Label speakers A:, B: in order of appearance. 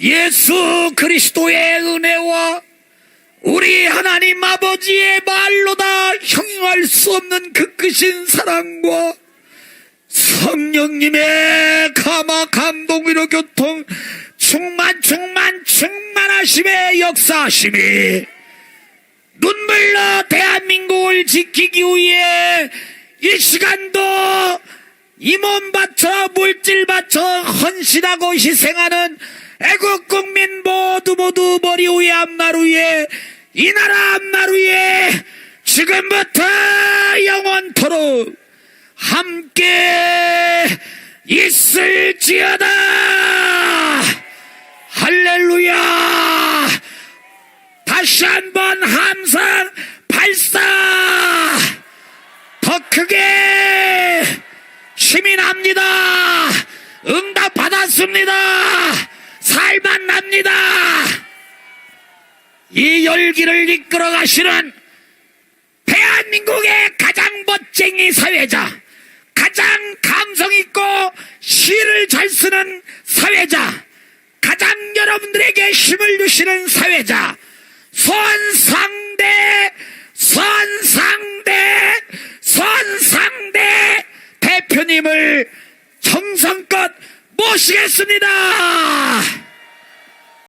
A: 예수 그리스도의 은혜와 우리 하나님 아버지의 말로 다 형용할 수 없는 그 크신 사랑과 성령님의 감화 감동 위로 교통 충만 충만 충만하심의 역사하심이 눈물로 대한민국을 지키기 위해 이 시간도 이몸 바쳐 물질 바쳐 헌신하고 희생하는 애국 국민 모두 모두 머리 위에 앞날 위에 이 나라 앞날 위에 지금부터 영원토록 함께 있을지어다. 할렐루야! 다시 한번 함성 발사! 더 크게 납니다. 응답 받았습니다 살만 납니다 이 열기를 이끌어 가시는 대한민국의 가장 멋쟁이 사회자 가장 감성 있고 시를 잘 쓰는 사회자 가장 여러분들에게 힘을 주시는 사회자 손상대 손상대 손상대 대표님을 정성껏 모시겠습니다.